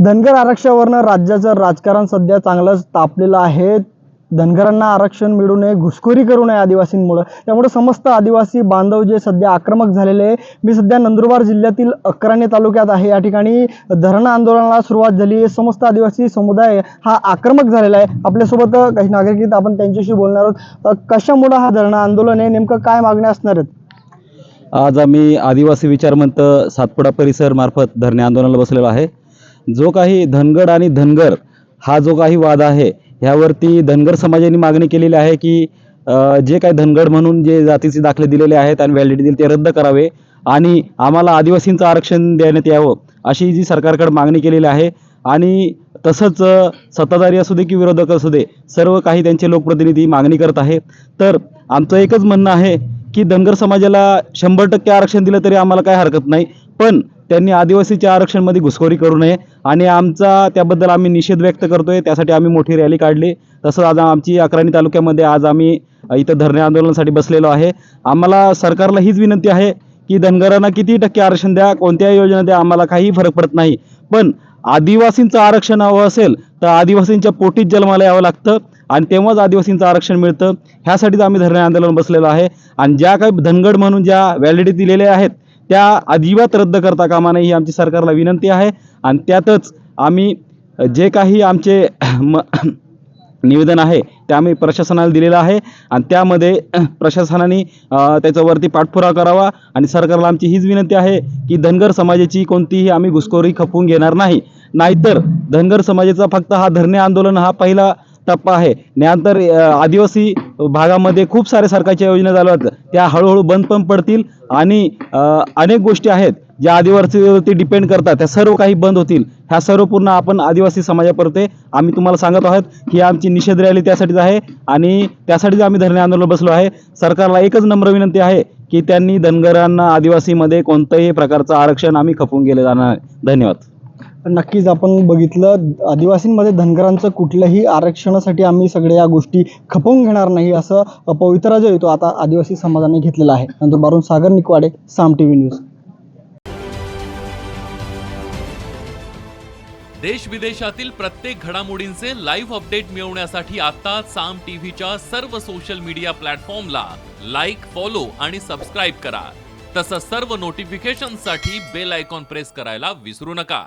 धनगर आरक्षणावरनं राज्याचं राजकारण सध्या चांगलंच तापलेलं आहे. धनगरांना आरक्षण मिळू नये घुसखोरी करू नये आदिवासींमुळं. त्यामुळे समस्त आदिवासी बांधव जे सध्या आक्रमक झालेले आहे मी सध्या नंदुरबार जिल्ह्यातील अक्राणी तालुक्यात आहे. या ठिकाणी धरण आंदोलनाला सुरुवात झाली. आहे समस्त आदिवासी समुदाय हा आक्रमक झालेला आहे. आपल्यासोबत काही नागरिक आहेत. आपण त्यांच्याशी बोलणार आहोत. कशामुळं हा धरणं आंदोलन आहे? नेमकं काय मागण्या असणार आहेत? आज आम्ही आदिवासी विचारमंत सातपुडा परिसर मार्फत धरणे आंदोलनाला बसलेलो आहे. जो काही धनगड आणि धनगर हा जो काही वाद आहे ह्यावरती धनगर समाजाने मागणी केलेली आहे की जे काही धनगड म्हणून जे जातीचे दाखले दिलेले आहेत आणि व्हॅलिडिटी दिली ते रद्द करावे आणि आम्हाला आदिवासींचं आरक्षण देण्यात यावं अशी जी सरकारकडे मागणी केलेली आहे. आणि तसंच सत्ताधारी असू दे की विरोधक असू दे सर्व काही त्यांचे लोकप्रतिनिधी मागणी करत आहे. तर आमचं एकच म्हणणं आहे की धनगर समाजाला शंभर टक्के आरक्षण दिलं तरी आम्हाला काही हरकत नाही. पण त्यांनी आदिवासीच्या आरक्षणमध्ये घुसखोरी करू नये आणि आमचा त्याबद्दल आम्ही निषेध व्यक्त करतोय. त्यासाठी आम्ही मोठी रॅली काढली. तसंच आज आमची अकराणी तालुक्यामध्ये आज आम्ही इथं धरणे आंदोलनासाठी बसलेलो आहे. आम्हाला सरकारला हीच विनंती आहे की धनगरांना किती टक्के आरक्षण द्या कोणत्याही योजना द्या आम्हाला काही फरक पडत नाही. पण आदिवासींचं आरक्षण हवं असेल तर आदिवासींच्या पोटीत जन्माला यावं लागतं आणि तेव्हाच आदिवासींचं आरक्षण मिळतं. ह्यासाठीच आम्ही धरणे आंदोलन बसलेलो आहे. आणि ज्या काही धनगड म्हणून ज्या व्हॅलिडिटी दिलेल्या आहेत त्या अजिबात रद्द करता कामा नये ही आमची सरकारला विनंती आहे. आणि त्यातच आम्ही जे काही आमचे म निवेदन आहे ते आम्ही प्रशासनाला दिलेलं आहे. आणि त्यामध्ये प्रशासनाने त्याच्यावरती पाठपुरावा करावा. आणि सरकारला आमची हीच विनंती आहे की धनगर समाजाची कोणतीही आम्ही घुसखोरी खपवून घेणार नाही. नाहीतर धनगर समाजाचा फक्त हा धरणे आंदोलन हा पहिला टप्पा आहे. त्यानंतर आदिवासी भागामध्ये खूप साऱ्या सरकारच्या योजना चालू आहेत. त्या हळूहळू बंद पण पडतील आणि अनेक गोष्टी आहेत ज्या आदिवासीवरती डिपेंड करतात. त्या सर्व काही बंद होतील. ह्या सर्व पूर्ण आपण आदिवासी समाजापर्यंत आम्ही तुम्हाला सांगत आहोत. की आमची निषेध रॅली त्यासाठीच आहे आणि त्यासाठीच आम्ही धरणे आंदोलन बसलो आहे. सरकारला एकच नम्र विनंती आहे की त्यांनी धनगरांना आदिवासीमध्ये कोणत्याही प्रकारचं आरक्षण आम्ही खपवून गेले जाणार. धन्यवाद. नक्कीच आपण बघितलं आदिवासींमध्ये धनगरांचं कुठल्याही आरक्षणासाठी आम्ही सगळ्या या गोष्टी खपवून घेणार नाही असं पवित्रा जो येतो आता आदिवासी समाजाने घेतलेला आहे. नंतर Barun Sagar Nikwade Saam T V news. देश विदेशातील प्रत्येक घडामोडींचे लाईव्ह अपडेट मिळवण्यासाठी आता साम टीव्हीच्या सर्व सोशल मीडिया प्लॅटफॉर्मला लाईक फॉलो आणि सबस्क्राईब करा. तसंच सर्व नोटिफिकेशनसाठी बेल आयकॉन प्रेस करायला विसरू नका.